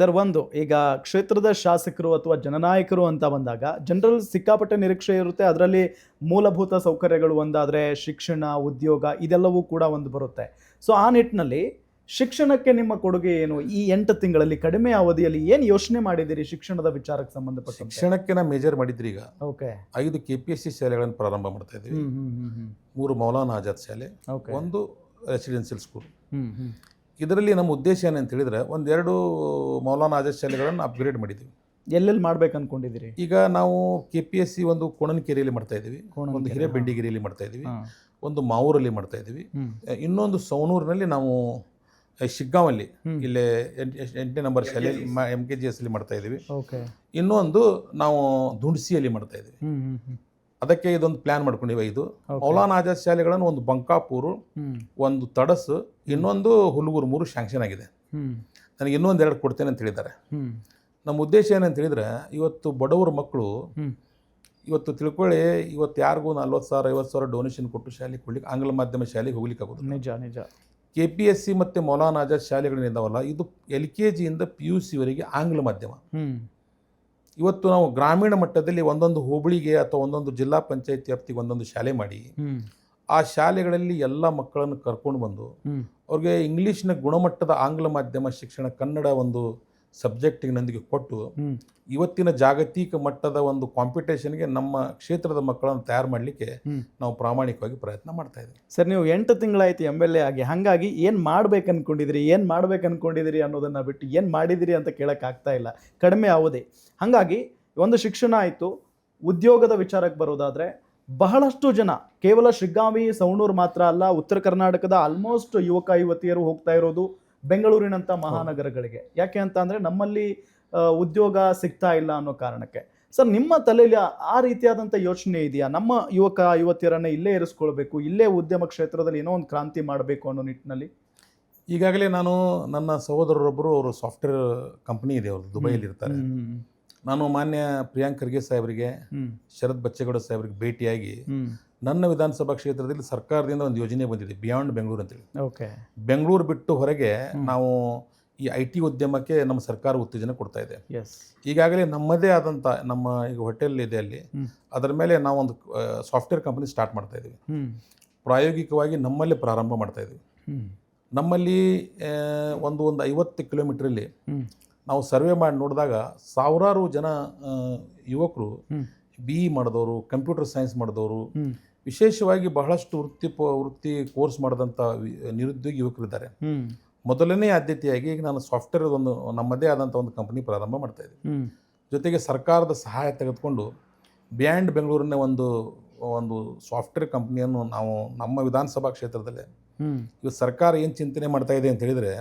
Sir ಒಂದು ಈಗ ಕ್ಷೇತ್ರದ ಶಾಸಕರು ಅಥವಾ ಜನನಾಯಕರು ಅಂತ ಬಂದಾಗ ಜನರಲ್ ಸಿಕ್ಕಾಪಟ್ಟೆ ನಿರೀಕ್ಷೆ ಇರುತ್ತೆ ಅದರಲ್ಲಿ ಮೂಲಭೂತ ಸೌಕರ್ಯಗಳು ಒಂದಾದರೆ ಶಿಕ್ಷಣ ಉದ್ಯೋಗ ಇದೆಲ್ಲವೂ ಕೂಡ ಒಂದು ಬರುತ್ತೆ. ಸೊ ಆ ನಿಟ್ಟಿನಲ್ಲಿ ಶಿಕ್ಷಣಕ್ಕೆ ನಿಮ್ಮ ಕೊಡುಗೆ ಏನು? ಈ ಎಂಟು ತಿಂಗಳಲ್ಲಿ ಕಡಿಮೆ ಅವಧಿಯಲ್ಲಿ ಏನು ಯೋಚನೆ ಮಾಡಿದ್ದೀರಿ ಶಿಕ್ಷಣದ ವಿಚಾರಕ್ಕೆ ಸಂಬಂಧಪಟ್ಟ ಶಿಕ್ಷಣಕ್ಕೆ ನಾವು ಮೇಜರ್ ಮಾಡಿದ್ರಿ ಈಗ. ಓಕೆ. ಐದು ಕೆ ಪಿ ಎಸ್ ಸಿ ಶಾಲೆಗಳನ್ನು ಪ್ರಾರಂಭ ಮಾಡ್ತಾ ಇದ್ದೀವಿ. ಮೂರು ಮೌಲಾನಾ ಆಜಾದ್ ಶಾಲೆ ಒಂದು ರೆಸಿಡೆನ್ಸಿಯಲ್ ಸ್ಕೂಲ್ ಇದರಲ್ಲಿ ನಮ್ಮ ಉದ್ದೇಶ ಏನಂತ ಹೇಳಿದ್ರೆ ಒಂದೆರಡು ಮೌಲಾನ ಆಜಾದ್ ಶಾಲೆಗಳನ್ನು ಅಪ್ಗ್ರೇಡ್ ಮಾಡಿದ್ದೀವಿ. ಎಲ್ಲೆಲ್ಲಿ ಮಾಡ್ಬೇಕು ಅನ್ಕೊಂಡಿದ್ದೀರಿ? ಈಗ ನಾವು ಕೆ ಪಿ ಎಸ್ ಸಿ ಒಂದು ಕೋಣನಕೆರೆಯಲ್ಲಿ ಮಾಡ್ತಾ ಇದ್ದೀವಿ. ಒಂದು ಹಿರೇಬೆಂಡಿಗಿರಿಯಲ್ಲಿ ಮಾಡ್ತಾ ಇದ್ದೀವಿ. ಒಂದು ಮಾವೂರಲ್ಲಿ ಮಾಡ್ತಾ ಇದ್ದೀವಿ. ಇನ್ನೊಂದು ಸೌನೂರಿನಲ್ಲಿ ನಾವು ಶಿಗ್ಗಾಂವಲ್ಲಿ. ಇಲ್ಲೇ ಎಂಟನೇ ನಂಬರ್ ಶಾಲೆಯಲ್ಲಿ ಎಂ ಕೆ ಜಿ ಎಸ್ ಅಲ್ಲಿ ಮಾಡ್ತಾ ಇದ್ದೀವಿ. ಓಕೆ ಇನ್ನೊಂದು ನಾವು ದುಂಡ್ಸಿಯಲ್ಲಿ ಮಾಡ್ತಾ ಇದ್ದೀವಿ. ಅದಕ್ಕೆ ಇದೊಂದು ಪ್ಲಾನ್ ಮಾಡ್ಕೊಂಡಿವೆ ಇದು. ಮೌಲಾನ ಆಜಾದ್ ಶಾಲೆಗಳನ್ನು ಒಂದು ಬಂಕಾಪುರು ಒಂದು ತಡಸು ಇನ್ನೊಂದು ಹುಲ್ಗೂರು ಮೂರು ಶಾಂಕ್ಷನ್ ಆಗಿದೆ. ನನಗೆ ಇನ್ನೊಂದು ಎರಡು ಕೊಡ್ತೇನೆ ಅಂತ ಹೇಳಿದ್ದಾರೆ. ನಮ್ಮ ಉದ್ದೇಶ ಏನಂತ ಹೇಳಿದ್ರೆ ಇವತ್ತು ಬಡವರ ಮಕ್ಕಳು ಇವತ್ತು ತಿಳ್ಕೊಳ್ಳಿ ಇವತ್ತು ಯಾರಿಗೂ ನಲ್ವತ್ತು ಸಾವಿರ ಐವತ್ತು ಸಾವಿರ ಡೊನೇಷನ್ ಕೊಟ್ಟು ಶಾಲೆಗೆ ಕೊಡ್ಲಿಕ್ಕೆ ಆಂಗ್ಲ ಮಾಧ್ಯಮ ಶಾಲೆಗೆ ಹೋಗ್ಲಿಕ್ಕೆ ಆಗೋದು ನಿಜ ನಿಜ. ಕೆ ಪಿ ಎಸ್ ಸಿ ಮತ್ತು ಮೌಲಾನ ಆಜಾದ್ ಶಾಲೆಗಳಿಂದವಲ್ಲ ಇದು ಎಲ್ ಕೆ ಜಿಯಿಂದ ಪಿ ಯು ಸಿವರೆಗೆ ಆಂಗ್ಲ ಮಾಧ್ಯಮ. ಇವತ್ತು ನಾವು ಗ್ರಾಮೀಣ ಮಟ್ಟದಲ್ಲಿ ಒಂದೊಂದು ಹೋಬಳಿಗೆ ಅಥವಾ ಒಂದೊಂದು ಜಿಲ್ಲಾ ಪಂಚಾಯತ್ ವ್ಯಾಪ್ತಿಗೆ ಒಂದೊಂದು ಶಾಲೆ ಮಾಡಿ ಆ ಶಾಲೆಗಳಲ್ಲಿ ಎಲ್ಲ ಮಕ್ಕಳನ್ನು ಕರ್ಕೊಂಡು ಬಂದು ಅವ್ರಿಗೆ ಇಂಗ್ಲೀಷ್ನ ಗುಣಮಟ್ಟದ ಆಂಗ್ಲ ಮಾಧ್ಯಮ ಶಿಕ್ಷಣ ಕನ್ನಡ ಒಂದು ಸಬ್ಜೆಕ್ಟಿನೊಂದಿಗೆ ಕೊಟ್ಟು ಇವತ್ತಿನ ಜಾಗತಿಕ ಮಟ್ಟದ ಒಂದು ಕಾಂಪಿಟೇಷನ್ಗೆ ನಮ್ಮ ಕ್ಷೇತ್ರದ ಮಕ್ಕಳನ್ನು ತಯಾರು ಮಾಡಲಿಕ್ಕೆ ನಾವು ಪ್ರಾಮಾಣಿಕವಾಗಿ ಪ್ರಯತ್ನ ಮಾಡ್ತಾ ಇದ್ದೀವಿ. ಸರ್ ನೀವು ಎಂಟು ತಿಂಗಳಾಯ್ತು ಎಂ ಎಲ್ ಎ ಆಗಿ. ಹಾಗಾಗಿ ಏನು ಮಾಡ್ಬೇಕು ಅನ್ಕೊಂಡಿದ್ದೀರಿ ಏನು ಮಾಡ್ಬೇಕು ಅನ್ಕೊಂಡಿದ್ದೀರಿ ಅನ್ನೋದನ್ನ ಬಿಟ್ಟು ಏನು ಮಾಡಿದಿರಿ ಅಂತ ಕೇಳೋಕ್ಕಾಗ್ತಾ ಆಗ್ತಾ ಇಲ್ಲ. ಕಡಿಮೆ ಅವಧಿ ಹಾಗಾಗಿ ಒಂದು ಶಿಕ್ಷಣ ಆಯಿತು. ಉದ್ಯೋಗದ ವಿಚಾರಕ್ಕೆ ಬರೋದಾದ್ರೆ ಬಹಳಷ್ಟು ಜನ ಕೇವಲ ಶಿಗ್ಗಾಂವಿ ಸವಣೂರು ಮಾತ್ರ ಅಲ್ಲ ಉತ್ತರ ಕರ್ನಾಟಕದ ಆಲ್ಮೋಸ್ಟ್ ಯುವಕ ಯುವತಿಯರು ಹೋಗ್ತಾ ಇರೋದು. ಬೆಂಗಳೂರಿನಂಥ ಮಹಾನಗರಗಳಿಗೆ. ಯಾಕೆ ಅಂತ ಅಂದರೆ ನಮ್ಮಲ್ಲಿ ಉದ್ಯೋಗ ಸಿಗ್ತಾ ಇಲ್ಲ ಅನ್ನೋ ಕಾರಣಕ್ಕೆ. ಸರ್ ನಿಮ್ಮ ತಲೆಯಲ್ಲಿ ಆ- ರೀತಿಯಾದಂಥ ಯೋಚನೆ ಇದೆಯಾ? ನಮ್ಮ ಯುವಕ ಯುವತಿಯರನ್ನು ಇಲ್ಲೇ ಇರಿಸ್ಕೊಳ್ಬೇಕು ಇಲ್ಲೇ ಉದ್ಯಮ ಕ್ಷೇತ್ರದಲ್ಲಿ ಏನೋ ಒಂದು ಕ್ರಾಂತಿ ಮಾಡಬೇಕು ಅನ್ನೋ ನಿಟ್ಟಿನಲ್ಲಿ? ಈಗಾಗಲೇ ನಾನು ನನ್ನ ಸಹೋದರರೊಬ್ಬರು ಅವರು ಸಾಫ್ಟ್ವೇರ್ ಕಂಪ್ನಿ ಇದೆ ಅವರು ದುಬೈಯಲ್ಲಿ ಇರ್ತಾರೆ. ನಾನು ಮಾನ್ಯ ಪ್ರಿಯಾಂಕ್ ಖರ್ಗೆ ಸಾಹೇಬರಿಗೆ ಶರತ್ ಬಚ್ಚೇಗೌಡ ಸಾಹೇಬರಿಗೆ ಭೇಟಿಯಾಗಿ. ನನ್ನ ವಿಧಾನಸಭಾ ಕ್ಷೇತ್ರದಲ್ಲಿ ಸರ್ಕಾರದಿಂದ ಒಂದು ಯೋಜನೆ ಬಂದಿದೆ ಬಿಯಾಂಡ್ ಬೆಂಗಳೂರು ಅಂತೇಳಿ. ಓಕೆ. ಬೆಂಗಳೂರು ಬಿಟ್ಟು ಹೊರಗೆ ನಾವು ಈ ಐ ಟಿ ಉದ್ಯಮಕ್ಕೆ ನಮ್ಮ ಸರ್ಕಾರ ಉತ್ತೇಜನ ಕೊಡ್ತಾ ಇದೆ. ಈಗಾಗಲೇ ನಮ್ಮದೇ ಆದಂಥ ನಮ್ಮ ಈಗ ಹೋಟೆಲ್ ಇದೆ ಅಲ್ಲಿ ಅದರ ಮೇಲೆ ನಾವೊಂದು ಸಾಫ್ಟ್ವೇರ್ ಕಂಪನಿ ಸ್ಟಾರ್ಟ್ ಮಾಡ್ತಾ ಇದ್ದೀವಿ ಪ್ರಾಯೋಗಿಕವಾಗಿ ನಮ್ಮಲ್ಲಿ ಪ್ರಾರಂಭ ಮಾಡ್ತಾ ಇದ್ದೀವಿ ನಮ್ಮಲ್ಲಿ ಒಂದು ಒಂದು ಐವತ್ತು ಕಿಲೋಮೀಟ್ರಲ್ಲಿ ನಾವು ಸರ್ವೆ ಮಾಡಿ ನೋಡಿದಾಗ ಸಾವಿರಾರು ಜನ ಯುವಕರು. ಬಿ ಇ ಮಾಡಿದವರು ಕಂಪ್ಯೂಟರ್ ಸೈನ್ಸ್ ಮಾಡಿದವರು ವಿಶೇಷವಾಗಿ ಬಹಳಷ್ಟು ವೃತ್ತಿ ಪ- ವೃತ್ತಿ ಕೋರ್ಸ್ ಮಾಡಿದಂಥ ನಿರುದ್ಯೋಗಿ ಯುವಕರಿದ್ದಾರೆ. ಮೊದಲನೇ ಆದ್ಯತೆಯಾಗಿ ಈಗ ನಾನು ಸಾಫ್ಟ್ವೇರ್ ಒಂದು ನಮ್ಮದೇ ಆದಂಥ ಒಂದು ಕಂಪನಿ ಪ್ರಾರಂಭ ಮಾಡ್ತಾ ಇದ್ದೀನಿ. ಜೊತೆಗೆ ಸರ್ಕಾರದ ಸಹಾಯ ತೆಗೆದುಕೊಂಡು ಬ್ಯಾಂಡ್ ಬೆಂಗಳೂರಿನ ಒಂದು ಒಂದು ಸಾಫ್ಟ್ವೇರ್ ಕಂಪ್ನಿಯನ್ನು ನಾವು ನಮ್ಮ ವಿಧಾನಸಭಾ ಕ್ಷೇತ್ರದಲ್ಲೇ ಇವತ್ತು ಸರ್ಕಾರ ಏನು ಚಿಂತನೆ ಮಾಡ್ತಾ ಇದೆ ಅಂತ ಹೇಳಿದರೆ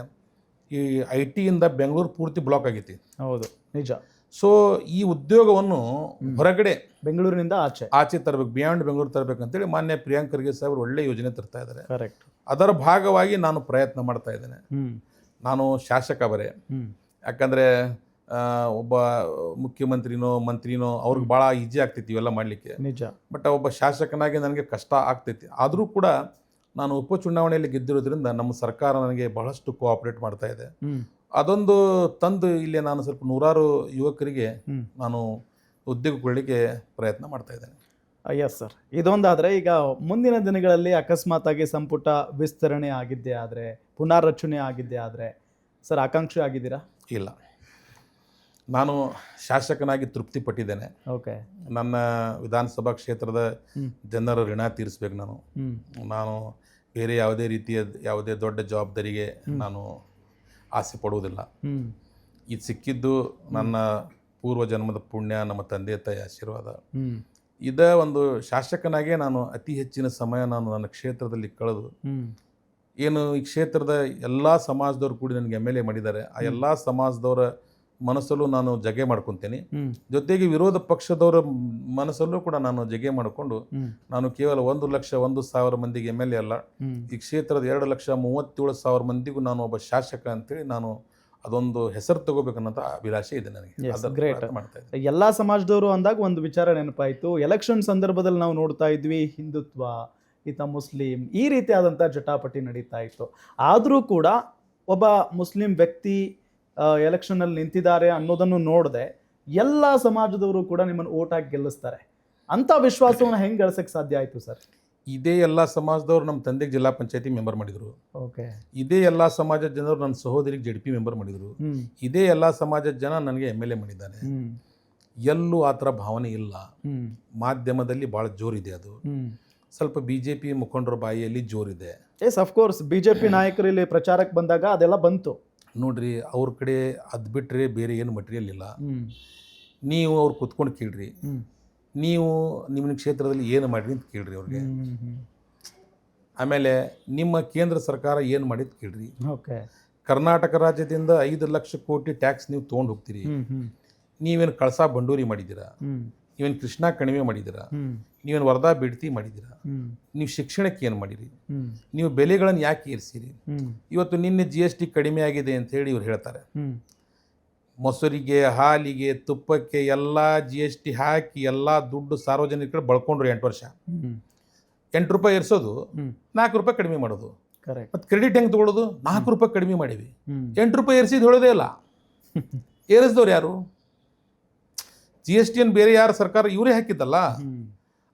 ಈ ಐ ಟಿಯಿಂದ ಬೆಂಗಳೂರು ಪೂರ್ತಿ ಬ್ಲಾಕ್ ಆಗೈತಿ. ಹೌದು. ನಿಜ. ಸೊ ಈ ಉದ್ಯೋಗವನ್ನು ಹೊರಗಡೆ ಬೆಂಗಳೂರಿನಿಂದ ಆಚೆ. ಆಚೆ ತರಬೇಕು ಬಿಯಾಂಡ್ ಬೆಂಗಳೂರು ತರಬೇಕು ಅಂತೇಳಿ ಮಾನ್ಯ ಪ್ರಿಯಾಂಕ್ ಖರ್ಗೆ ಸಾಹೇಬರು ಒಳ್ಳೆ ಯೋಜನೆ ತರ್ತಾ ಇದ್ದಾರೆ. ಕರೆಕ್ಟ್ ಅದರ ಭಾಗವಾಗಿ ನಾನು ಪ್ರಯತ್ನ ಮಾಡ್ತಾ ಇದ್ದೇನೆ. ನಾನು ಶಾಸಕ ಬರೇ. ಯಾಕಂದರೆ ಒಬ್ಬ ಮುಖ್ಯಮಂತ್ರಿನೋ ಮಂತ್ರಿನೋ ಅವ್ರಿಗೆ ಭಾಳ ಈಜಿ ಆಗ್ತೈತಿ ಇವೆಲ್ಲ ಮಾಡಲಿಕ್ಕೆ. ನಿಜ. ಬಟ್ ಒಬ್ಬ ಶಾಸಕನಾಗಿ ನನಗೆ ಕಷ್ಟ ಆಗ್ತೈತಿ. ಆದರೂ ಕೂಡ ನಾನು ಉಪಚುನಾವಣೆಯಲ್ಲಿ ಗೆದ್ದಿರೋದ್ರಿಂದ ನಮ್ಮ ಸರ್ಕಾರ ನನಗೆ ಬಹಳಷ್ಟು ಕೋಆಪರೇಟ್ ಮಾಡ್ತಾ ಇದೆ. ಅದೊಂದು ತಂದು ಇಲ್ಲಿ ನಾನು ಸ್ವಲ್ಪ ನೂರಾರು ಯುವಕರಿಗೆ ನಾನು ಉದ್ಯೋಗ ಕೊಡಲಿಕ್ಕೆ ಪ್ರಯತ್ನ ಮಾಡ್ತಾ ಇದ್ದೇನೆ. ಎಸ್ ಸರ್ ಇದೊಂದಾದರೆ ಈಗ ಮುಂದಿನ ದಿನಗಳಲ್ಲಿ ಅಕಸ್ಮಾತಾಗಿ ಸಂಪುಟ ವಿಸ್ತರಣೆ ಆಗಿದ್ದೇ ಆದರೆ ಪುನಾರಚನೆ ಆಗಿದ್ದೇ ಆದರೆ ಸರ್ ಆಕಾಂಕ್ಷಿ ಆಗಿದ್ದೀರಾ? ಇಲ್ಲ. ನಾನು ಶಾಸಕನಾಗಿ ತೃಪ್ತಿ ಪಟ್ಟಿದ್ದೇನೆ ಓಕೆ ನನ್ನ ವಿಧಾನಸಭಾ ಕ್ಷೇತ್ರದ. ಜನರ ಋಣ ತೀರಿಸ್ಬೇಕು ನಾನು. ನಾನು ಬೇರೆ ಯಾವುದೇ ರೀತಿಯ ಯಾವುದೇ ದೊಡ್ಡ ಜವಾಬ್ದಾರಿಗೆ ನಾನು ಆಸೆ ಪಡುವುದಿಲ್ಲ. ಇದು ಸಿಕ್ಕಿದ್ದು ನನ್ನ ಪೂರ್ವ ಜನ್ಮದ ಪುಣ್ಯ ನಮ್ಮ ತಂದೆ ತಾಯಿ ಆಶೀರ್ವಾದ. ಇದ ಒಂದು ಶಾಸಕನಾಗೇ ನಾನು ಅತಿ ಹೆಚ್ಚಿನ ಸಮಯ ನಾನು ನನ್ನ ಕ್ಷೇತ್ರದಲ್ಲಿ ಕಳೆದು ಏನು ಈ ಕ್ಷೇತ್ರದ ಎಲ್ಲ ಸಮಾಜದವ್ರು ಕೂಡಿ ನನಗೆ ಎಂ ಎಲ್ ಎ ಮಾಡಿದ್ದಾರೆ. ಆ ಎಲ್ಲ ಸಮಾಜದವರ ಮನಸ್ಸಲ್ಲೂ ನಾನು ಜಗೆ ಮಾಡ್ಕೊತೀನಿ. ಜೊತೆಗೆ ವಿರೋಧ ಪಕ್ಷದವರ ಮನಸ್ಸಲ್ಲೂ ಕೂಡ ನಾನು ಜಗೆ ಮಾಡಿಕೊಂಡು ನಾನು ಕೇವಲ ಒಂದು ಲಕ್ಷ ಒಂದು ಸಾವಿರ ಮಂದಿಗೆ ಎಂ ಎಲ್ ಎ ಅಲ್ಲ. ಈ ಕ್ಷೇತ್ರದ ಎರಡು ಲಕ್ಷ ಮೂವತ್ತೇಳು ಸಾವಿರ ಮಂದಿಗೂ ನಾನು ಒಬ್ಬ ಶಾಸಕ ಅಂತೇಳಿ ನಾನು ಅದೊಂದು ಹೆಸರು ತಗೋಬೇಕನ್ನೋ ಅಭಿಲಾಷೆ ಇದೆ ನನಗೆ. ಎಲ್ಲಾ ಸಮಾಜದವರು ಅಂದಾಗ ಒಂದು ವಿಚಾರ ನೆನಪಾಯಿತು. ಎಲೆಕ್ಷನ್ ಸಂದರ್ಭದಲ್ಲಿ ನಾವು ನೋಡ್ತಾ ಇದ್ವಿ ಹಿಂದುತ್ವ ಈತ ಮುಸ್ಲಿಂ ಈ ರೀತಿಯಾದಂಥ ಜಟಾಪಟಿ ನಡೀತಾ ಇತ್ತು. ಆದರೂ ಕೂಡ ಒಬ್ಬ ಮುಸ್ಲಿಂ ವ್ಯಕ್ತಿ ಎಲೆಕ್ಷನ್ ಅಲ್ಲಿ ನಿಂತಿದ್ದಾರೆ ಅನ್ನೋದನ್ನು ನೋಡದೆ ಎಲ್ಲ ಸಮಾಜದವರು ಕೂಡ ನಿಮ್ಮನ್ನು ಓಟ್ ಹಾಕಿ ಗೆಲ್ಲಿಸ್ತಾರೆ. ಅಂಥ ವಿಶ್ವಾಸವನ್ನ ಹೆಂಗೆ ಗಳಿಸಕ್ ಸಾಧ್ಯ ಆಯ್ತು ಸರ್? ಇದೇ ಎಲ್ಲ ಸಮಾಜದವ್ರು ನಮ್ಮ ತಂದೆಗೆ ಜಿಲ್ಲಾ ಪಂಚಾಯತಿ ಮೆಂಬರ್ ಮಾಡಿದರು. ಓಕೆ. ಇದೇ ಎಲ್ಲ ಸಮಾಜದ ಜನರು ನನ್ನ ಸಹೋದರಿಗೆ ಜೆಡ್ ಪಿ ಮೆಂಬರ್ ಮಾಡಿದರು. ಇದೇ ಎಲ್ಲ ಸಮಾಜದ ಜನ ನನಗೆ ಎಂ ಎಲ್ ಎ ಮಾಡಿದ್ದಾನೆ ಎಲ್ಲೂ ಆ ಥರ ಭಾವನೆ ಇಲ್ಲ. ಮಾಧ್ಯಮದಲ್ಲಿ ಭಾಳ ಜೋರಿದೆ ಅದು. ಸ್ವಲ್ಪ ಬಿ ಜೆ ಪಿ ಮುಖಂಡರ ಬಾಯಿಯಲ್ಲಿ ಜೋರಿದೆ. Yes of course BJP P ನಾಯಕರಲ್ಲಿ ಪ್ರಚಾರಕ್ಕೆ ಬಂದಾಗ ಅದೆಲ್ಲ ಬಂತು. ನೋಡ್ರಿ ಅವ್ರ ಕಡೆ ಅದು ಬಿಟ್ಟರೆ ಬೇರೆ ಏನು ಮಟೀರಿಯಲ್ ಇಲ್ಲ. ನೀವು ಅವ್ರು ಕುತ್ಕೊಂಡು ಕೇಳ್ರಿ. ನೀವು ನಿಮ್ಮ ಕ್ಷೇತ್ರದಲ್ಲಿ ಏನು ಮಾಡಿರಿ ಅಂತ ಕೇಳ್ರಿ ಅವ್ರಿಗೆ. ಆಮೇಲೆ ನಿಮ್ಮ ಕೇಂದ್ರ ಸರ್ಕಾರ ಏನು ಮಾಡಿದ್ ಕೇಳ್ರಿ. ಓಕೆ. ಕರ್ನಾಟಕ ರಾಜ್ಯದಿಂದ ಐದು ಲಕ್ಷ ಕೋಟಿ ಟ್ಯಾಕ್ಸ್ ನೀವು ತೊಗೊಂಡು ಹೋಗ್ತೀರಿ. ನೀವೇನು ಕಳಸಾ ಬಂಡೂರಿ ಮಾಡಿದ್ದೀರಾ. ನೀವೇನು ಕೃಷ್ಣ ಕಣಿವೆ ಮಾಡಿದ್ದೀರಾ? ನೀವೇನು ವರದಾ ಬಿಡ್ತಿ ಮಾಡಿದ್ದೀರಾ? ನೀವು ಶಿಕ್ಷಣಕ್ಕೆ ಏನು ಮಾಡಿರಿ? ನೀವು ಬೆಲೆಗಳನ್ನು ಯಾಕೆ ಏರಿಸಿರಿ? ಇವತ್ತು ನಿನ್ನೆ ಜಿ ಎಸ್ ಟಿ ಕಡಿಮೆ ಆಗಿದೆ ಅಂತ ಹೇಳಿ ಇವ್ರು ಹೇಳ್ತಾರೆ. ಮೊಸರಿಗೆ ಹಾಲಿಗೆ ತುಪ್ಪಕ್ಕೆ ಎಲ್ಲ ಜಿ ಎಸ್ ಟಿ ಹಾಕಿ ಎಲ್ಲ ದುಡ್ಡು ಸಾರ್ವಜನಿಕರು ಬಳ್ಕೊಂಡ್ರು ಎಂಟು ವರ್ಷ. ಎಂಟು ರೂಪಾಯಿ ಏರಿಸೋದು ನಾಲ್ಕು ರೂಪಾಯಿ ಕಡಿಮೆ ಮಾಡೋದು. ಮತ್ತು ಕ್ರೆಡಿಟ್ ಹೆಂಗೆ ತೊಗೊಳೋದು? ನಾಲ್ಕು ರೂಪಾಯಿ ಕಡಿಮೆ ಮಾಡಿವಿ. ಎಂಟು ರೂಪಾಯಿ ಏರಿಸಿದ್ದು ಹೇಳೋದೇ ಇಲ್ಲ. ಏರಿಸಿದವ್ರು ಯಾರು ಜಿ ಎಸ್ ಟಿಯನ್ನು ಬೇರೆ ಯಾರು ಸರ್ಕಾರ ಇವರೇ ಹಾಕಿದ್ದಲ್ಲ?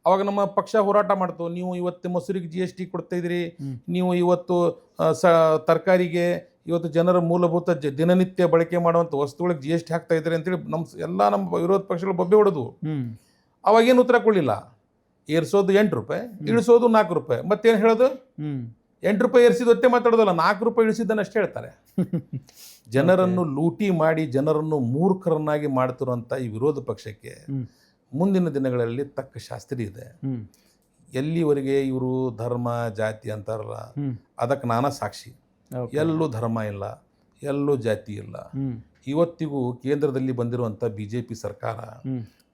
ಅವಾಗ ನಮ್ಮ ಪಕ್ಷ ಹೋರಾಟ ಮಾಡ್ತು. ನೀವು ಇವತ್ತು ಮೊಸರಿಗೆ ಜಿ ಎಸ್ ಟಿ ಕೊಡ್ತಾ ಇದ್ರಿ ನೀವು ಇವತ್ತು ಸ ತರಕಾರಿಗೆ ಇವತ್ತು ಜನರ ಮೂಲಭೂತ ಜ ದಿನನಿತ್ಯ ಬಳಕೆ ಮಾಡುವಂಥ ವಸ್ತುಗಳಿಗೆ ಜಿ ಎಸ್ ಟಿ ಹಾಕ್ತಾ ಇದ್ದಾರೆ ಅಂತೇಳಿ ನಮ್ಮ ಎಲ್ಲ ನಮ್ಮ ವಿರೋಧ ಪಕ್ಷಗಳು ಬೊಬ್ಬೆ ಹೊಡೆದು ಅವಾಗೇನು ಉತ್ತರ ಕೊಡಲಿಲ್ಲ? ಏರಿಸೋದು ಎಂಟು ರೂಪಾಯಿ ಇಳಿಸೋದು ನಾಲ್ಕು ರೂಪಾಯಿ. ಮತ್ತೇನು ಹೇಳೋದು? ಎಂಟು ರೂಪಾಯಿ ಏರಿಸಿದ ಒತ್ತೆ ಮಾತಾಡೋದಲ್ಲ ನಾಲ್ಕು ರೂಪಾಯಿ ಇಳಿಸಿದ್ದನ್ನು ಅಷ್ಟೇ ಹೇಳ್ತಾರೆ. ಜನರನ್ನು ಲೂಟಿ ಮಾಡಿ ಜನರನ್ನು ಮೂರ್ಖರನ್ನಾಗಿ ಮಾಡ್ತಿರುವಂಥ ಈ ವಿರೋಧ ಪಕ್ಷಕ್ಕೆ ಮುಂದಿನ ದಿನಗಳಲ್ಲಿ ತಕ್ಕ ಶಾಸ್ತ್ರಿ ಇದೆ. ಎಲ್ಲಿವರೆಗೆ ಇವರು ಧರ್ಮ ಜಾತಿ ಅಂತಾರಲ್ಲ ಅದಕ್ಕೆ ನಾನಾ ಸಾಕ್ಷಿ. ಎಲ್ಲೂ ಧರ್ಮ ಇಲ್ಲ ಎಲ್ಲೂ ಜಾತಿ ಇಲ್ಲ. ಇವತ್ತಿಗೂ ಕೇಂದ್ರದಲ್ಲಿ ಬಂದಿರುವಂಥ ಬಿ ಜೆ ಪಿ ಸರ್ಕಾರ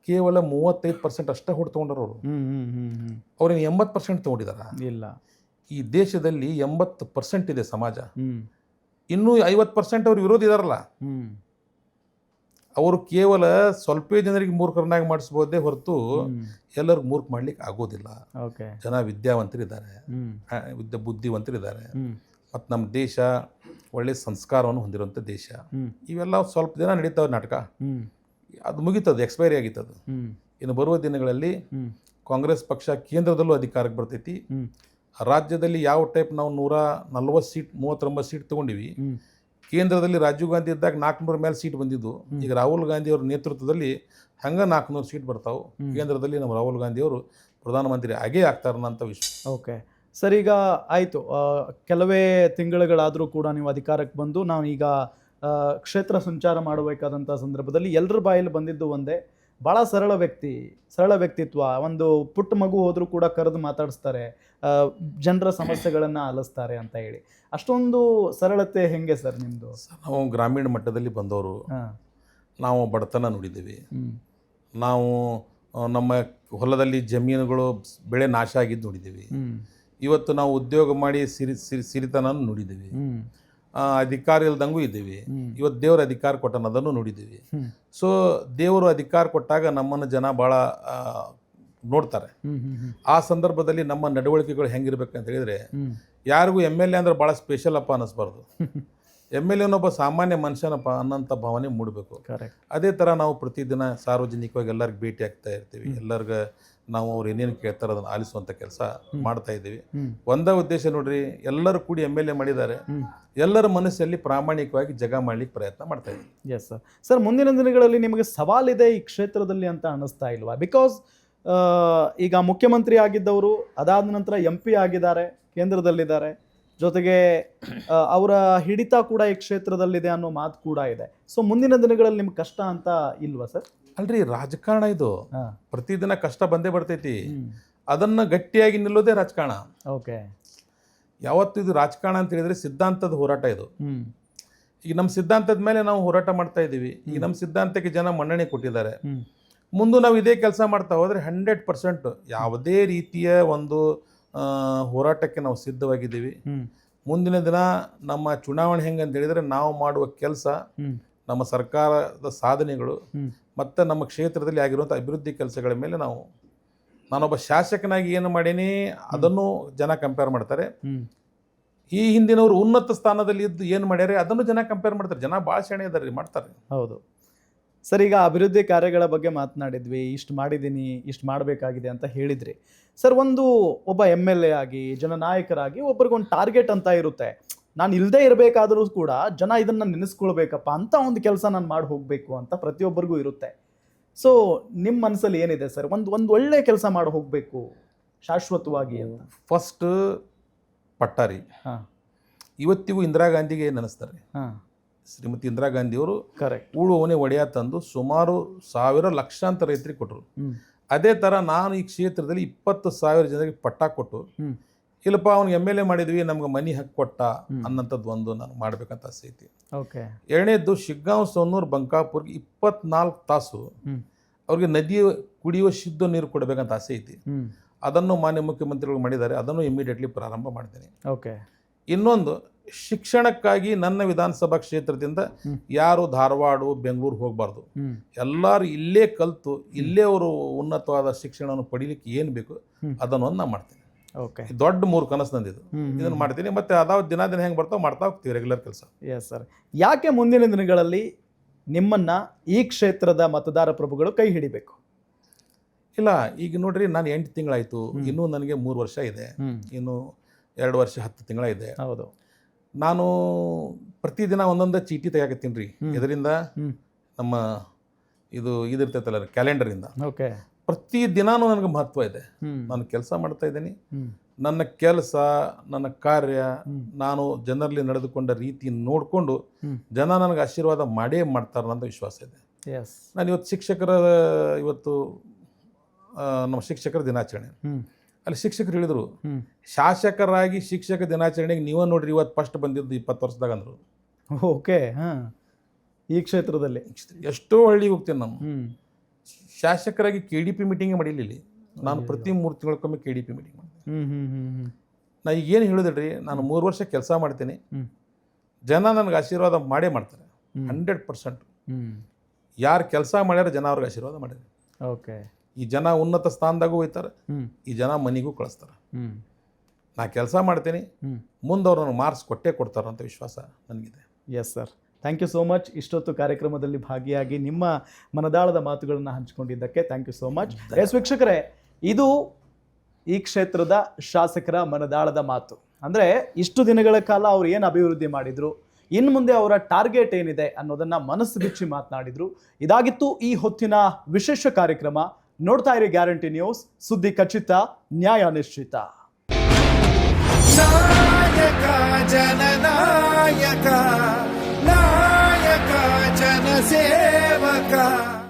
ಕೇವಲ ಮೂವತ್ತೈದು ಪರ್ಸೆಂಟ್ ಅಷ್ಟೇ ಹೊಟ್ಟು ತೊಗೊಂಡರು ಅವರು. ಅವ್ರೇನು ಎಂಬತ್ತು ಪರ್ಸೆಂಟ್ ತೊಗೊಂಡಿದಾರ? ಇಲ್ಲ. ಈ ದೇಶದಲ್ಲಿ ಎಂಬತ್ತು ಪರ್ಸೆಂಟ್ ಇದೆ ಸಮಾಜ. ಇನ್ನೂ ಐವತ್ತು ಪರ್ಸೆಂಟ್ ಅವ್ರು ವಿರೋಧ ಇದಾರಲ್ಲ. ಅವರು ಕೇವಲ ಸ್ವಲ್ಪ ಜನರಿಗೆ ಮೂರ್ಖರನ್ನಾಗಿ ಮಾಡಿಸ್ಬೋದೇ ಹೊರತು ಎಲ್ಲರಿಗೂ ಮೂರ್ಖ ಮಾಡ್ಲಿಕ್ಕೆ ಆಗೋದಿಲ್ಲ. ಜನ ವಿದ್ಯಾವಂತರಿದ್ದಾರೆ ವಿದ್ಯಾ ಬುದ್ಧಿವಂತರಿದ್ದಾರೆ ಮತ್ತು ನಮ್ಮ ದೇಶ ಒಳ್ಳೆಯ ಸಂಸ್ಕಾರವನ್ನು ಹೊಂದಿರುವಂಥ ದೇಶ. ಇವೆಲ್ಲ ಸ್ವಲ್ಪ ದಿನ ನಡೀತಾವೆ ನಾಟಕ. ಅದು ಮುಗೀತದು ಎಕ್ಸ್ಪೈರಿ ಆಗಿತ್ತದು. ಇನ್ನು ಬರುವ ದಿನಗಳಲ್ಲಿ ಕಾಂಗ್ರೆಸ್ ಪಕ್ಷ ಕೇಂದ್ರದಲ್ಲೂ ಅಧಿಕಾರಕ್ಕೆ ಬರ್ತೈತಿ. ರಾಜ್ಯದಲ್ಲಿ ಯಾವ ಟೈಪ್ ನಾವು ನೂರ ನಲ್ವತ್ತು ಸೀಟ್ ಮೂವತ್ತೊಂಬತ್ತು ಸೀಟ್ ತಗೊಂಡಿವಿ. ಕೇಂದ್ರದಲ್ಲಿ ರಾಜೀವ್ ಗಾಂಧಿ ಇದ್ದಾಗ ನಾಲ್ಕುನೂರ ಮೇಲೆ ಸೀಟ್ ಬಂದಿದ್ದು. ಈಗ ರಾಹುಲ್ ಗಾಂಧಿ ಅವ್ರ ನೇತೃತ್ವದಲ್ಲಿ ಹಂಗೆ ನಾಲ್ಕುನೂರು ಸೀಟ್ ಬರ್ತಾವೆ. ಕೇಂದ್ರದಲ್ಲಿ ನಮ್ಮ ರಾಹುಲ್ ಗಾಂಧಿ ಅವರು ಪ್ರಧಾನಮಂತ್ರಿ ಆಗೇ ಆಗ್ತಾರನ್ನಂತ ವಿಷಯ ಓಕೆ. ಸರ್ ಈಗ ಆಯಿತು. ಕೆಲವೇ ತಿಂಗಳುಗಳಾದರೂ ಕೂಡ ನೀವು ಅಧಿಕಾರಕ್ಕೆ ಬಂದು ನಾವು ಈಗ ಕ್ಷೇತ್ರ ಸಂಚಾರ ಮಾಡಬೇಕಾದಂಥ ಸಂದರ್ಭದಲ್ಲಿ ಎಲ್ಲರ ಬಾಯಲ್ಲಿ ಬಂದಿದ್ದು ಒಂದೇ. ಭಾಳ ಸರಳ ವ್ಯಕ್ತಿ ಸರಳ ವ್ಯಕ್ತಿತ್ವ. ಒಂದು ಪುಟ್ಟ ಮಗು ಹೋದರೂ ಕೂಡ ಕರೆದು ಮಾತಾಡಿಸ್ತಾರೆ ಜನರ ಸಮಸ್ಯೆಗಳನ್ನು ಆಲಿಸ್ತಾರೆ ಅಂತ ಹೇಳಿ. ಅಷ್ಟೊಂದು ಸರಳತೆ ಹೆಂಗೆ ಸರ್ ನಿಮ್ಮದು ನಾವು ಗ್ರಾಮೀಣ ಮಟ್ಟದಲ್ಲಿ ಬಂದವರು. ನಾವು ಬಡತನ ನೋಡಿದ್ದೀವಿ ನಾವು ನಮ್ಮ ಹೊಲದಲ್ಲಿ ಜಮೀನುಗಳು ಬೆಳೆ ನಾಶ ಆಗಿದ್ದು ನೋಡಿದ್ದೀವಿ ಇವತ್ತು ನಾವು ಉದ್ಯೋಗ ಮಾಡಿ ಸಿರಿ ಸಿರಿ ಸಿರಿತನ ನೋಡಿದ್ದೀವಿ ಅಧಿಕಾರ ಇಲ್ದಂಗೂ ಇದ್ದೀವಿ. ಇವತ್ತು ದೇವ್ರ ಅಧಿಕಾರ ಕೊಟ್ಟನ್ನೋದನ್ನು ನೋಡಿದ್ದೀವಿ. ಸೊ ದೇವರು ಅಧಿಕಾರ ಕೊಟ್ಟಾಗ ನಮ್ಮನ್ನು ಜನ ಭಾಳ ನೋಡ್ತಾರೆ. ಆ ಸಂದರ್ಭದಲ್ಲಿ ನಮ್ಮ ನಡವಳಿಕೆಗಳು ಹೆಂಗಿರ್ಬೇಕಂತ ಹೇಳಿದರೆ ಹೇಳಿದ್ರೆ ಯಾರಿಗೂ ಎಂ ಎಲ್ ಎ ಅಂದ್ರೆ ಭಾಳ ಸ್ಪೆಷಲ್ ಅಪ್ಪ ಅನ್ನಿಸ್ಬಾರ್ದು. ಎಂ ಎಲ್ ಎನೊಬ್ಬ ಸಾಮಾನ್ಯ ಮನುಷ್ಯನಪ್ಪ ಅನ್ನೋಂಥ ಭಾವನೆ ಮೂಡಬೇಕು. ಅದೇ ಥರ ನಾವು ಪ್ರತಿದಿನ ಸಾರ್ವಜನಿಕವಾಗಿ ಎಲ್ಲರಿಗೆ ಭೇಟಿ ಆಗ್ತಾ ಇರ್ತೀವಿ. ಎಲ್ಲರಿಗೆ ನಾವು ಅವ್ರು ಏನೇನು ಕೇಳ್ತಾರೆ ಅದನ್ನು ಆಲಿಸುವಂಥ ಕೆಲಸ ಮಾಡ್ತಾ ಇದ್ದೀವಿ. ಒಂದೇ ಉದ್ದೇಶ ನೋಡ್ರಿ ಎಲ್ಲರೂ ಕೂಡಿ ಎಂ ಎಲ್ ಎ ಮಾಡಿದ್ದಾರೆ. ಎಲ್ಲರ ಮನಸ್ಸಲ್ಲಿ ಪ್ರಾಮಾಣಿಕವಾಗಿ ಜಗ ಮಾಡ್ಲಿಕ್ಕೆ ಪ್ರಯತ್ನ ಮಾಡ್ತಾ ಇದ್ದೀವಿ. ಎಸ್ ಸರ್ ಸರ್ ಮುಂದಿನ ದಿನಗಳಲ್ಲಿ ನಿಮಗೆ ಸವಾಲಿದೆ ಈ ಕ್ಷೇತ್ರದಲ್ಲಿ ಅಂತ ಅನ್ನಿಸ್ತಾ ಇಲ್ವಾ? ಬಿಕಾಸ್ ಈಗ ಮುಖ್ಯಮಂತ್ರಿ ಆಗಿದ್ದವರು ಅದಾದ ನಂತರ ಎಂ ಪಿ ಆಗಿದ್ದಾರೆ ಕೇಂದ್ರದಲ್ಲಿದ್ದಾರೆ. ಜೊತೆಗೆ ಅವರ ಹಿಡಿತ ಕೂಡ ಈ ಕ್ಷೇತ್ರದಲ್ಲಿದೆ ಅನ್ನೋ ಮಾತು ಕೂಡ ಇದೆ. ಸೊ ಮುಂದಿನ ದಿನಗಳಲ್ಲಿ ನಿಮ್ಗೆ ಕಷ್ಟ ಅಂತ ಇಲ್ವಾ ಸರ್ ಅಲ್ರಿ ರಾಜಕಾರಣ ಇದು. ಪ್ರತಿದಿನ ಕಷ್ಟ ಬಂದೇ ಬರ್ತೈತಿ. ಅದನ್ನ ಗಟ್ಟಿಯಾಗಿ ನಿಲ್ಲೋದೇ ರಾಜಕಾರಣ. ಓಕೆ. ಯಾವತ್ತು ಇದು ರಾಜಕಾರಣ ಅಂತ ಹೇಳಿದ್ರೆ ಸಿದ್ಧಾಂತದ ಹೋರಾಟ ಇದು. ಈಗ ನಮ್ಮ ಸಿದ್ಧಾಂತದ ಮೇಲೆ ನಾವು ಹೋರಾಟ ಮಾಡ್ತಾ ಇದ್ದೀವಿ. ಈಗ ನಮ್ಮ ಸಿದ್ಧಾಂತಕ್ಕೆ ಜನ ಮನ್ನಣೆ ಕೊಟ್ಟಿದ್ದಾರೆ. ಮುಂದೆ ನಾವು ಇದೇ ಕೆಲಸ ಮಾಡ್ತಾ ಹೋದರೆ ಹಂಡ್ರೆಡ್ ಪರ್ಸೆಂಟ್ ಯಾವುದೇ ರೀತಿಯ ಒಂದು ಹೋರಾಟಕ್ಕೆ ನಾವು ಸಿದ್ಧವಾಗಿದ್ದೀವಿ. ಮುಂದಿನ ದಿನ ನಮ್ಮ ಚುನಾವಣೆ ಹೆಂಗೆ ಅಂತ ಹೇಳಿದರೆ ನಾವು ಮಾಡುವ ಕೆಲಸ ನಮ್ಮ ಸರ್ಕಾರದ ಸಾಧನೆಗಳು ಮತ್ತು ನಮ್ಮ ಕ್ಷೇತ್ರದಲ್ಲಿ ಆಗಿರುವಂಥ ಅಭಿವೃದ್ಧಿ ಕೆಲಸಗಳ ಮೇಲೆ ನಾವು ನಾನೊಬ್ಬ ಶಾಸಕನಾಗಿ ಏನು ಮಾಡೀನಿ ಅದನ್ನು ಜನ ಕಂಪೇರ್ ಮಾಡ್ತಾರೆ. ಈ ಹಿಂದಿನವರು ಉನ್ನತ ಸ್ಥಾನದಲ್ಲಿ ಇದ್ದು ಏನು ಮಾಡ್ಯಾರೆ ಅದನ್ನು ಜನ ಕಂಪೇರ್ ಮಾಡ್ತಾರೆ. ಜನ ಭಾಳ ಸೆಣೆ ಇದ್ದಾರೆ ರೀ ಮಾಡ್ತಾರೆ. ಹೌದು. ಸರ್ ಈಗ ಅಭಿವೃದ್ಧಿ ಕಾರ್ಯಗಳ ಬಗ್ಗೆ ಮಾತನಾಡಿದ್ವಿ ಇಷ್ಟು ಮಾಡಿದ್ದೀನಿ ಇಷ್ಟು ಮಾಡಬೇಕಾಗಿದೆ ಅಂತ ಹೇಳಿದ್ರಿ. ಸರ್ ಒಂದು ಒಬ್ಬ ಎಂ ಎಲ್ ಎ ಆಗಿ ಜನನಾಯಕರಾಗಿ ಒಬ್ರಿಗೊಂದು ಟಾರ್ಗೆಟ್ ಅಂತ ಇರುತ್ತೆ. ನಾನು ಇಲ್ಲದೆ ಇರಬೇಕಾದರೂ ಕೂಡ ಜನ ಇದನ್ನು ನೆನೆಸ್ಕೊಳ್ಬೇಕಪ್ಪ ಅಂತ ಒಂದು ಕೆಲಸ ನಾನು ಮಾಡಿ ಹೋಗಬೇಕು ಅಂತ ಪ್ರತಿಯೊಬ್ಬರಿಗೂ ಇರುತ್ತೆ. ಸೊ ನಿಮ್ಮ ಮನಸ್ಸಲ್ಲಿ ಏನಿದೆ ಸರ್? ಒಂದು ಒಂದು ಒಳ್ಳೆ ಕೆಲಸ ಮಾಡಿ ಹೋಗಬೇಕು ಶಾಶ್ವತವಾಗಿ ಅಂತ. ಫಸ್ಟ್ ಪಟ್ಟಾರಿ. ಹಾಂ. ಇವತ್ತಿಗೂ ಇಂದಿರಾ ಗಾಂಧಿಗೆ ನೆನೆಸ್ತಾರೆ? ಹಾಂ. ಶ್ರೀಮತಿ ಇಂದಿರಾ ಗಾಂಧಿಯವರು ಕರೆಕ್ಟ್ ಉಳುವನೆ ಒಡೆಯ ತಂದು ಸುಮಾರು ಸಾವಿರ ಲಕ್ಷಾಂತರ ರೈತರಿಗೆ ಕೊಟ್ಟರು ಅದೇ ಥರ ನಾನು ಈ ಕ್ಷೇತ್ರದಲ್ಲಿ ಇಪ್ಪತ್ತು ಸಾವಿರ ಜನರಿಗೆ ಪಟ್ಟ ಕೊಟ್ಟು ಇಲ್ಲಪ್ಪ ಅವ್ನಿಗೆ ಎಂ ಎಲ್ ಎ ಮಾಡಿದ್ವಿ ನಮ್ಗೆ ಮನಿ ಹಕ್ಕು ಕೊಟ್ಟ ಅನ್ನಂಥದ್ದು ಒಂದು ನಾನು ಮಾಡ್ಬೇಕಂತ ಆಸೆ ಐತಿ. ಓಕೆ ಎರಡನೇದ್ದು ಶಿಗ್ಗಾಂವ್ ಸೊನ್ನೂರು ಬಂಕಾಪುರ್ಗೆ ಇಪ್ಪತ್ನಾಲ್ಕು ತಾಸು ಅವ್ರಿಗೆ ನದಿ ಕುಡಿಯುವ ಶುದ್ಧ ನೀರು ಕೊಡಬೇಕಂತ ಆಸೆ ಐತಿ. ಅದನ್ನು ಮಾನ್ಯ ಮುಖ್ಯಮಂತ್ರಿಗಳು ಮಾಡಿದ್ದಾರೆ ಅದನ್ನು ಇಮಿಡಿಯೇಟ್ಲಿ ಪ್ರಾರಂಭ ಮಾಡ್ತೇನೆ. ಓಕೆ ಇನ್ನೊಂದು ಶಿಕ್ಷಣಕ್ಕಾಗಿ ನನ್ನ ವಿಧಾನಸಭಾ ಕ್ಷೇತ್ರದಿಂದ ಯಾರು ಧಾರವಾಡ ಬೆಂಗಳೂರು ಹೋಗಬಾರ್ದು. ಎಲ್ಲರೂ ಇಲ್ಲೇ ಕಲಿತು ಇಲ್ಲೇ ಅವರು ಉನ್ನತವಾದ ಶಿಕ್ಷಣವನ್ನು ಪಡೀಲಿಕ್ಕೆ ಏನು ಬೇಕು. ಅದನ್ನು ನಾನು ಮಾಡ್ತೀನಿ. ಓಕೆ ದೊಡ್ಡ ಮೂರು ಕನಸು ನಂದಿದ್ದು ಇದನ್ನು ಮಾಡ್ತೀನಿ. ಮತ್ತೆ ಅದಾವ ದಿನ ದಿನ ಹೆಂಗೆ ಬರ್ತಾವೆ ಮಾಡ್ತಾ ಹೋಗ್ತೀವಿ ರೆಗ್ಯುಲರ್ ಕೆಲಸ. ಎಸ್ ಸರ್ ಯಾಕೆ ಮುಂದಿನ ದಿನಗಳಲ್ಲಿ ನಿಮ್ಮನ್ನ ಈ ಕ್ಷೇತ್ರದ ಮತದಾರ ಪ್ರಭುಗಳು ಕೈ ಹಿಡಿಬೇಕು? ಇಲ್ಲ ಈಗ ನೋಡ್ರಿ ನಾನು ಎಂಟು ತಿಂಗಳಾಯಿತು. ಇನ್ನೂ ನನಗೆ ಮೂರು ವರ್ಷ ಇದೆ. ಇನ್ನು ಎರಡು ವರ್ಷ ಹತ್ತು ತಿಂಗಳ ಇದೆ. ಹೌದು. ನಾನು ಪ್ರತಿದಿನ ಒಂದೊಂದು ಚೀಟಿ ತೆಗಿಯಾಕತ್ತೀನಿ ರೀ. ಇದರಿಂದ ನಮ್ಮ ಇದು ಇದಿರ್ತೈತಲ್ಲ ಕ್ಯಾಲೆಂಡರಿಂದ ಓಕೆ ಪ್ರತಿ ದಿನಾನೂ ನನಗೆ ಮಹತ್ವ ಇದೆ. ನಾನು ಕೆಲಸ ಮಾಡ್ತಾ ಇದ್ದೀನಿ. ನನ್ನ ಕೆಲಸ ನನ್ನ ಕಾರ್ಯ ನಾನು ಜನರಲ್ಲಿ ನಡೆದುಕೊಂಡ ರೀತಿ ನೋಡಿಕೊಂಡು ಜನ ನನಗೆ ಆಶೀರ್ವಾದ ಮಾಡೇ ಮಾಡ್ತಾರೆ ಅಂತ ವಿಶ್ವಾಸ ಇದೆ. ನಾನು ಇವತ್ತು ಶಿಕ್ಷಕರ ಇವತ್ತು ನಮ್ಮ ಶಿಕ್ಷಕರ ದಿನಾಚರಣೆ. ಅಲ್ಲಿ ಶಿಕ್ಷಕರು ಹೇಳಿದರು ಶಾಸಕರಾಗಿ ಶಿಕ್ಷಕ ದಿನಾಚರಣೆಗೆ ನೀವೇ ನೋಡ್ರಿ ಇವತ್ತು ಫಸ್ಟ್ ಬಂದಿದ್ದು ಇಪ್ಪತ್ತು ವರ್ಷದಾಗ ಅಂದರು. ಓಕೆ ಈ ಕ್ಷೇತ್ರದಲ್ಲಿ. ಎಷ್ಟೋ ಹಳ್ಳಿ ಹೋಗ್ತೀನಿ ನಾನು. ಶಾಸಕರಾಗಿ ಕೆ ಡಿ ಪಿ ಮೀಟಿಂಗ್ ಮಾಡಿಲ್ಲ ನಾನು ಪ್ರತಿ ಮೂರು ತಿಂಗಳಕ್ಕೊಮ್ಮೆ ಕೆ ಡಿ ಪಿ ಮೀಟಿಂಗ್ ಮಾಡ್ತೀನಿ. ನಾ ಈಗ ಏನು ಹೇಳಿದ್ರಿ ನಾನು ಮೂರು ವರ್ಷ ಕೆಲಸ ಮಾಡ್ತೀನಿ. ಜನ ನನಗೆ ಆಶೀರ್ವಾದ ಮಾಡೇ ಮಾಡ್ತಾರೆ. Hundred percent. ಯಾರು ಕೆಲಸ ಮಾಡ್ಯಾರ ಜನ ಅವ್ರಿಗೆ ಆಶೀರ್ವಾದ ಮಾಡ್ಯಾರ ಓಕೆ. ಈ ಜನ ಉನ್ನತ ಸ್ಥಾನದಾಗೂ ಹೋಯ್ತಾರೆ. ಈ ಜನ ಮನೆಗೂ ಕಳಿಸ್ತಾರೆ. ನಾ ಕೆಲಸ ಮಾಡ್ತೀನಿ. ಮುಂದೆ ಅವ್ರು ನನಗೆ ಮಾರ್ಕ್ಸ್ ಕೊಟ್ಟೇ ಕೊಡ್ತಾರೆ ಅಂತ ವಿಶ್ವಾಸ ನನಗಿದೆ. Yes sir thank you so much ಇಷ್ಟೊತ್ತು ಕಾರ್ಯಕ್ರಮದಲ್ಲಿ ಭಾಗಿಯಾಗಿ ನಿಮ್ಮ ಮನದಾಳದ ಮಾತುಗಳನ್ನು ಹಂಚಿಕೊಂಡಿದ್ದಕ್ಕೆ thank you so much yes ವೀಕ್ಷಕರೇ ಇದು ಈ ಕ್ಷೇತ್ರದ ಶಾಸಕರ ಮನದಾಳದ ಮಾತು. ಅಂದರೆ ಇಷ್ಟು ದಿನಗಳ ಕಾಲ ಅವ್ರು ಏನು ಅಭಿವೃದ್ಧಿ ಮಾಡಿದರು ಇನ್ನು ಮುಂದೆ ಅವರ ಟಾರ್ಗೆಟ್ ಏನಿದೆ ಅನ್ನೋದನ್ನು ಮನಸ್ಸು ಬಿಚ್ಚಿ ಮಾತನಾಡಿದರು. ಇದಾಗಿತ್ತು ಈ ಹೊತ್ತಿನ ವಿಶೇಷ ಕಾರ್ಯಕ್ರಮ. ನೋಡ್ತಾ ಇರಿ ಗ್ಯಾರಂಟಿ ನ್ಯೂಸ್ ಸುದ್ದಿ ಖಚಿತ ನ್ಯಾಯ ನಿಶ್ಚಿತ. ಜನನಾಯಕ. Zebacar.